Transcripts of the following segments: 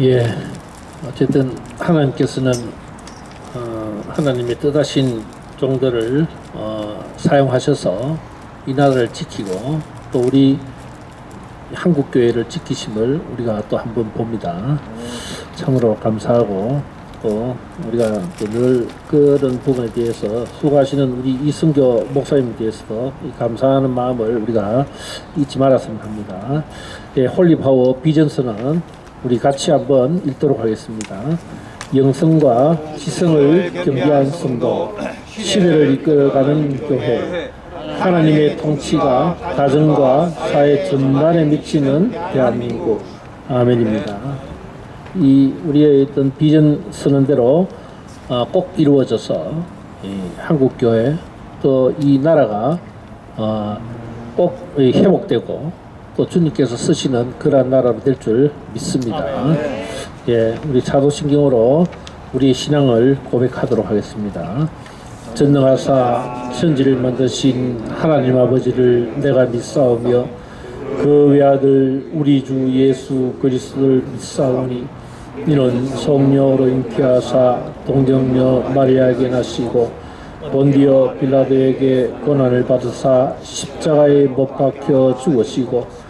예, 어쨌든 하나님께서는 어, 하나님의 뜻하신 종들을 어, 사용하셔서 이 나라를 지키고 또 우리 한국 교회를 지키심을 우리가 또 한 번 봅니다. 참으로 감사하고 또 우리가 또늘 그런 부분에 대해서 수고하시는 우리 이승교 목사님에 대해서도 이 감사하는 마음을 우리가 잊지 말았으면 합니다. 예, 홀리파워 비전스는 우리 같이 한번 읽도록 하겠습니다. 영성과 지성을 겸비한 성도, 시대를 이끌어가는 교회, 하나님의 통치가 가정과 사회 전반에 미치는 대한민국. 아멘입니다. 이 우리의 어떤 비전 쓰는 대로 어, 꼭 이루어져서 이 한국 교회 또 이 나라가 어, 꼭이 회복되고 또 주님께서 쓰시는 그러한 나라로 될 줄 믿습니다. 예, 우리 사도신경으로 우리 신앙을 고백하도록 하겠습니다. 전능하사 천지를 만드신 하나님 아버지를 내가 믿사오며 그 외아들 우리 주 예수 그리스도를 믿사오니 이는 성령으로 잉태하사 동정녀 마리아에게 나시고 본디어 빌라도에게 고난을 받으사 십자가에 못 박혀 죽으시고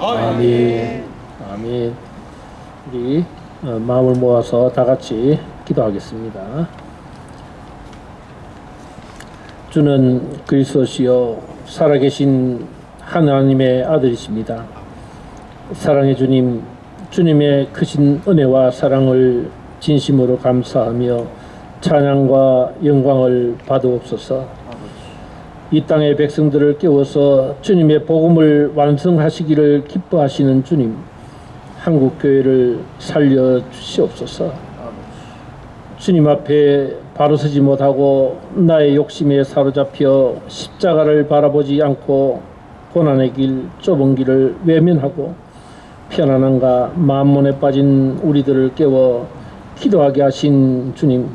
아멘. 아멘. 우리 어, 마음을 모아서 다 같이 기도하겠습니다. 주는 그리스도시요 살아계신 하나님의 아들이십니다. 사랑의 주님, 주님의 크신 은혜와 사랑을 진심으로 감사하며 찬양과 영광을 받으옵소서. 이 땅의 백성들을 깨워서 주님의 복음을 완성하시기를 기뻐하시는 주님, 한국 교회를 살려 주시옵소서. 주님 앞에 바로 서지 못하고 나의 욕심에 사로잡혀 십자가를 바라보지 않고 고난의 길, 좁은 길을 외면하고 편안함과 만문에 빠진 우리들을 깨워 기도하게 하신 주님,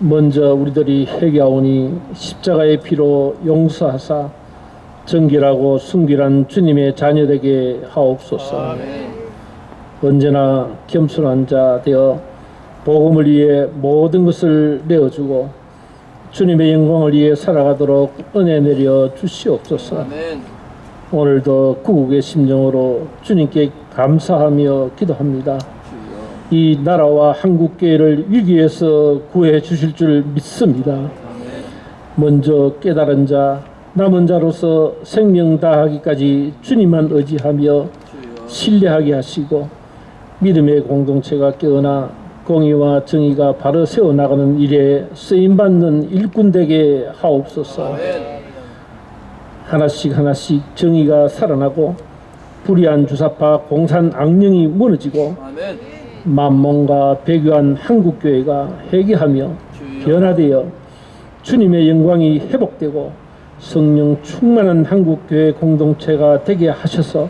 먼저 우리들이 회개하오니 십자가의 피로 용서하사 정결하고 순결한 주님의 자녀되게 하옵소서. 언제나 겸손한 자 되어 복음을 위해 모든 것을 내어주고 주님의 영광을 위해 살아가도록 은혜 내려 주시옵소서. 오늘도 구국의 심정으로 주님께 감사하며 기도합니다. 이 나라와 한국교회를 위기에서 구해 주실 줄 믿습니다. 먼저 깨달은 자, 남은 자로서 생명 다하기까지 주님만 의지하며 신뢰하게 하시고 믿음의 공동체가 깨어나 공의와 정의가 바로 세워나가는 일에 쓰임받는 일꾼 되게 하옵소서. 하나씩 하나씩 정의가 살아나고 불의한 주사파 공산 악령이 무너지고 만mon과 배교한 한국교회가 회개하며 변화되어 주님의 영광이 회복되고 성령 충만한 한국교회 공동체가 되게 하셔서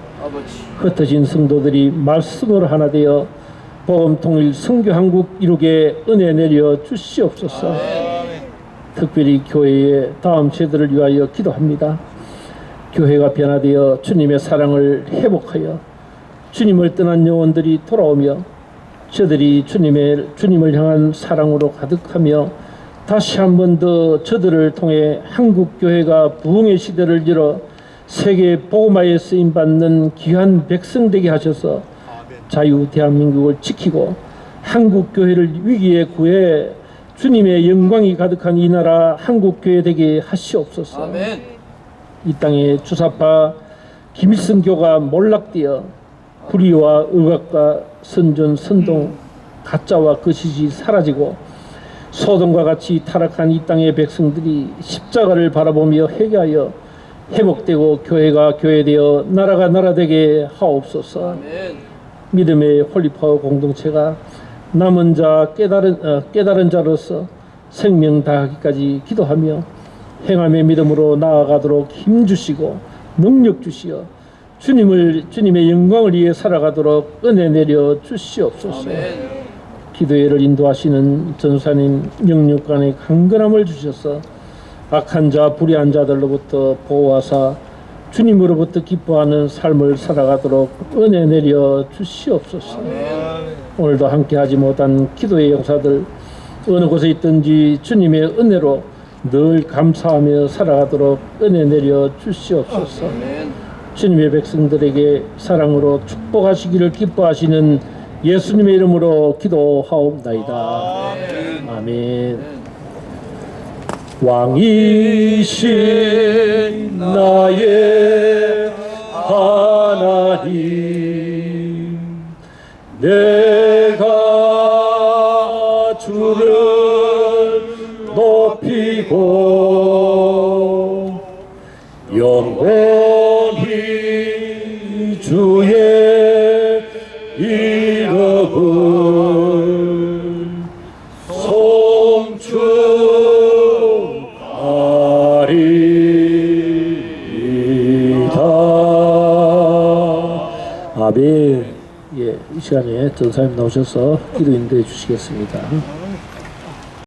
흩어진 성도들이 말씀으로 하나 되어 복음 통일 성교 한국 이루게 은혜 내려 주시옵소서. 특별히 교회의 다음 세대를 위하여 기도합니다. 교회가 변화되어 주님의 사랑을 회복하여 주님을 떠난 영혼들이 돌아오며 저들이 주님의 주님을 향한 사랑으로 가득하며 다시 한 번 더 저들을 통해 한국 교회가 부흥의 시대를 열어 세계 복음화에 쓰임 받는 귀한 백성 되게 하셔서 자유 대한민국을 지키고 한국 교회를 위기에 구해 주님의 영광이 가득한 이 나라 한국 교회 되게 하시옵소서. 이 땅에 주사파 김일성교가 몰락되어 불의와 의각과 선전 선동 가짜와 거짓이 사라지고 소돔과 같이 타락한 이 땅의 백성들이 십자가를 바라보며 회개하여 회복되고 교회가 교회되어 나라가 나라되게 하옵소서. 믿음의 홀리파워 공동체가 남은 자 깨달은 어, 깨달은 자로서 생명 다하기까지 기도하며 행함의 믿음으로 나아가도록 힘 주시고 능력 주시어 주님을 주님의 영광을 위해 살아가도록 은혜 내려 주시옵소서. 기도회를 인도하시는 전사님 영육간의 강건함을 주셔서 악한 자 불의한 자들로부터 보호하사 주님으로부터 기뻐하는 삶을 살아가도록 은혜 내려 주시옵소서. 오늘도 함께하지 못한 기도의 영사들 어느 곳에 있든지 주님의 은혜로 늘 감사하며 살아가도록 은혜 내려 주시옵소서. 주님의 백성들에게 사랑으로 축복하시기를 기뻐하시는 예수님의 이름으로 기도하옵나이다. 아멘. 왕이신 나의 하나님 내 원히 주의 이름을 송축하리이다 아멘 예, 이 시간에 전사님 나오셔서 기도 인도해 주시겠습니다.